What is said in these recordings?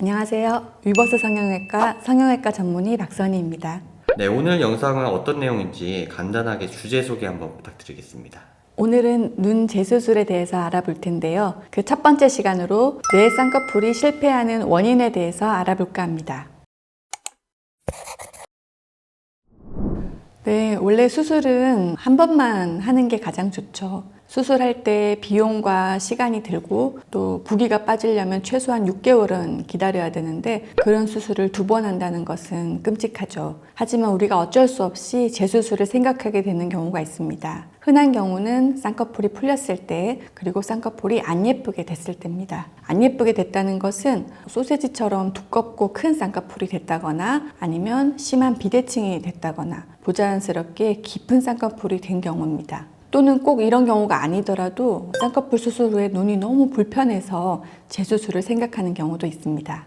안녕하세요. 위버스 성형외과 성형외과 전문의 박선희입니다. 네, 오늘 영상은 어떤 내용인지 간단하게 주제 소개 한번 부탁드리겠습니다. 오늘은 눈 재수술에 대해서 알아볼 텐데요. 그 첫 번째 시간으로 뇌 쌍꺼풀이 실패하는 원인에 대해서 알아볼까 합니다. 네, 원래 수술은 한 번만 하는 게 가장 좋죠. 수술할 때 비용과 시간이 들고 또 부기가 빠지려면 최소한 6개월은 기다려야 되는데 그런 수술을 두 번 한다는 것은 끔찍하죠. 하지만 우리가 어쩔 수 없이 재수술을 생각하게 되는 경우가 있습니다. 흔한 경우는 쌍꺼풀이 풀렸을 때 그리고 쌍꺼풀이 안 예쁘게 됐을 때입니다. 안 예쁘게 됐다는 것은 소세지처럼 두껍고 큰 쌍꺼풀이 됐다거나 아니면 심한 비대칭이 됐다거나 부자연스럽게 깊은 쌍꺼풀이 된 경우입니다. 또는 꼭 이런 경우가 아니더라도 쌍꺼풀 수술 후에 눈이 너무 불편해서 재수술을 생각하는 경우도 있습니다.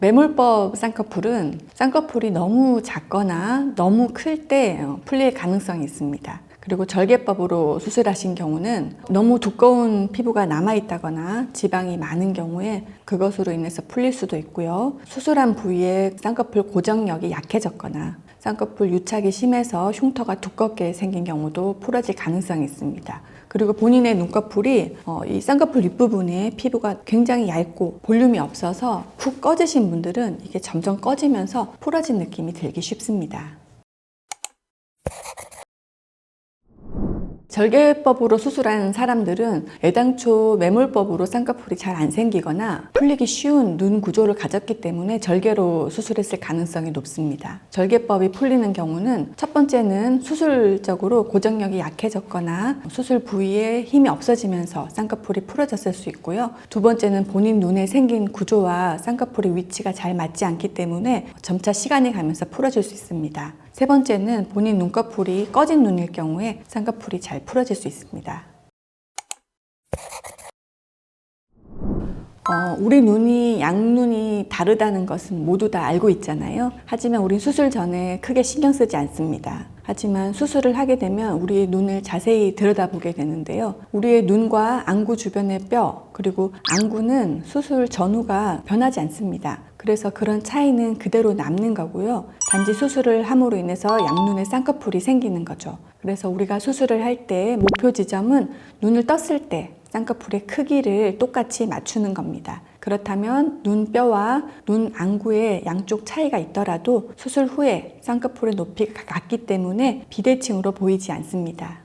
매몰법 쌍꺼풀은 쌍꺼풀이 너무 작거나 너무 클 때 풀릴 가능성이 있습니다. 그리고 절개법으로 수술하신 경우는 너무 두꺼운 피부가 남아있다거나 지방이 많은 경우에 그것으로 인해서 풀릴 수도 있고요. 수술한 부위에 쌍꺼풀 고정력이 약해졌거나 쌍꺼풀 유착이 심해서 흉터가 두껍게 생긴 경우도 풀어질 가능성이 있습니다. 그리고 본인의 눈꺼풀이 어, 이 쌍꺼풀 윗부분에 피부가 굉장히 얇고 볼륨이 없어서 푹 꺼지신 분들은 이게 점점 꺼지면서 풀어진 느낌이 들기 쉽습니다. 절개법으로 수술하는 사람들은 애당초 매몰법으로 쌍꺼풀이 잘 안 생기거나 풀리기 쉬운 눈 구조를 가졌기 때문에 절개로 수술했을 가능성이 높습니다. 절개법이 풀리는 경우는 첫 번째는 수술적으로 고정력이 약해졌거나 수술 부위에 힘이 없어지면서 쌍꺼풀이 풀어졌을 수 있고요. 두 번째는 본인 눈에 생긴 구조와 쌍꺼풀의 위치가 잘 맞지 않기 때문에 점차 시간이 가면서 풀어질 수 있습니다. 세 번째는 본인 눈꺼풀이 꺼진 눈일 경우에 쌍꺼풀이 잘 풀어질 수 있습니다. 어, 우리 눈이 양눈이 다르다는 것은 모두 다 알고 있잖아요. 하지만 우린 수술 전에 크게 신경 쓰지 않습니다. 하지만 수술을 하게 되면 우리의 눈을 자세히 들여다보게 되는데요. 우리의 눈과 안구 주변의 뼈, 그리고 안구는 수술 전후가 변하지 않습니다. 그래서 그런 차이는 그대로 남는 거고요. 단지 수술을 함으로 인해서 양눈에 쌍꺼풀이 생기는 거죠. 그래서 우리가 수술을 할 때 목표 지점은 눈을 떴을 때 쌍꺼풀의 크기를 똑같이 맞추는 겁니다. 그렇다면 눈뼈와 눈 안구의 양쪽 차이가 있더라도 수술 후에 쌍꺼풀의 높이가 같기 때문에 비대칭으로 보이지 않습니다.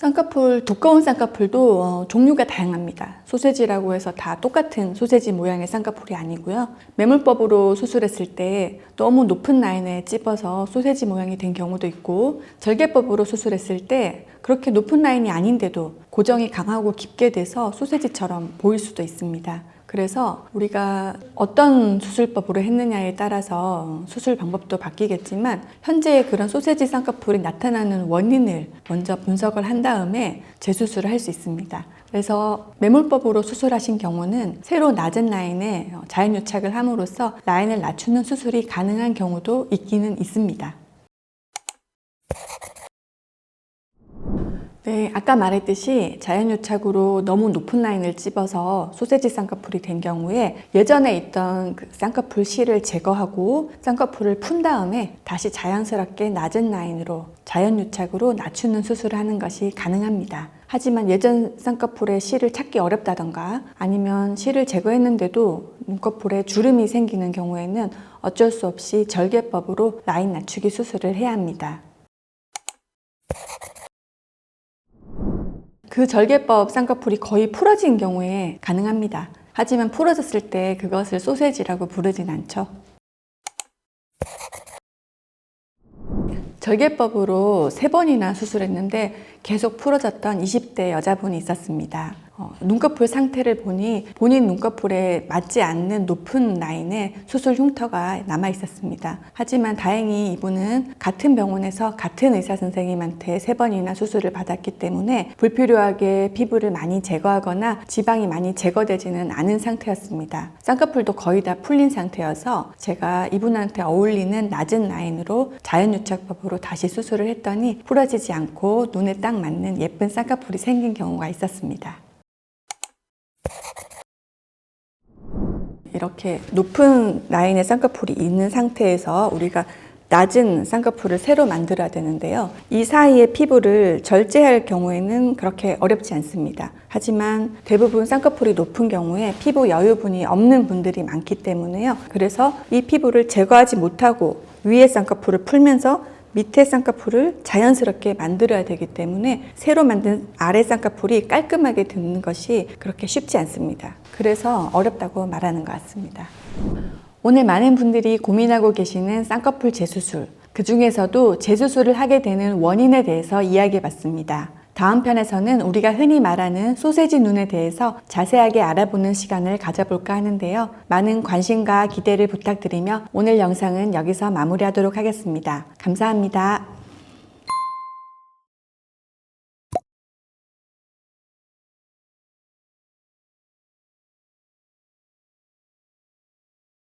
쌍꺼풀, 두꺼운 쌍꺼풀도 어, 종류가 다양합니다. 소세지라고 해서 다 똑같은 소세지 모양의 쌍꺼풀이 아니고요. 매몰법으로 수술했을 때 너무 높은 라인에 찝어서 소세지 모양이 된 경우도 있고, 절개법으로 수술했을 때 그렇게 높은 라인이 아닌데도 고정이 강하고 깊게 돼서 소세지처럼 보일 수도 있습니다. 그래서 우리가 어떤 수술법으로 했느냐에 따라서 수술 방법도 바뀌겠지만 현재의 그런 소세지 쌍꺼풀이 나타나는 원인을 먼저 분석을 한 다음에 재수술을 할 수 있습니다. 그래서 매몰법으로 수술하신 경우는 새로 낮은 라인에 자연 유착을 함으로써 라인을 낮추는 수술이 가능한 경우도 있기는 있습니다. 네, 아까 말했듯이 자연유착으로 너무 높은 라인을 찝어서 소세지 쌍꺼풀이 된 경우에 예전에 있던 그 쌍꺼풀 실을 제거하고 쌍꺼풀을 푼 다음에 다시 자연스럽게 낮은 라인으로 자연유착으로 낮추는 수술을 하는 것이 가능합니다. 하지만 예전 쌍꺼풀에 실을 찾기 어렵다던가 아니면 실을 제거했는데도 눈꺼풀에 주름이 생기는 경우에는 어쩔 수 없이 절개법으로 라인 낮추기 수술을 해야 합니다. 그 절개법 쌍꺼풀이 거의 풀어진 경우에 가능합니다. 하지만 풀어졌을 때 그것을 소세지라고 부르진 않죠. 절개법으로 세 번이나 수술했는데 계속 풀어졌던 20대 여자분이 있었습니다. 어, 눈꺼풀 상태를 보니 본인 눈꺼풀에 맞지 않는 높은 라인의 수술 흉터가 남아 있었습니다. 하지만 다행히 이분은 같은 병원에서 같은 의사 선생님한테 세 번이나 수술을 받았기 때문에 불필요하게 피부를 많이 제거하거나 지방이 많이 제거되지는 않은 상태였습니다. 쌍꺼풀도 거의 다 풀린 상태여서 제가 이분한테 어울리는 낮은 라인으로 자연 유착법으로 다시 수술을 했더니 부러지지 않고 눈에 딱 맞는 예쁜 쌍꺼풀이 생긴 경우가 있었습니다. 이렇게 높은 라인의 쌍꺼풀이 있는 상태에서 우리가 낮은 쌍꺼풀을 새로 만들어야 되는데요. 이 사이의 피부를 절제할 경우에는 그렇게 어렵지 않습니다. 하지만 대부분 쌍꺼풀이 높은 경우에 피부 여유분이 없는 분들이 많기 때문에요. 그래서 이 피부를 제거하지 못하고 위에 쌍꺼풀을 풀면서 밑에 쌍꺼풀을 자연스럽게 만들어야 되기 때문에 새로 만든 아래 쌍꺼풀이 깔끔하게 드는 것이 그렇게 쉽지 않습니다. 그래서 어렵다고 말하는 것 같습니다. 오늘 많은 분들이 고민하고 계시는 쌍꺼풀 재수술, 그 중에서도 재수술을 하게 되는 원인에 대해서 이야기해 봤습니다. 다음 편에서는 우리가 흔히 말하는 소세지 눈에 대해서 자세하게 알아보는 시간을 가져볼까 하는데요. 많은 관심과 기대를 부탁드리며 오늘 영상은 여기서 마무리하도록 하겠습니다. 감사합니다.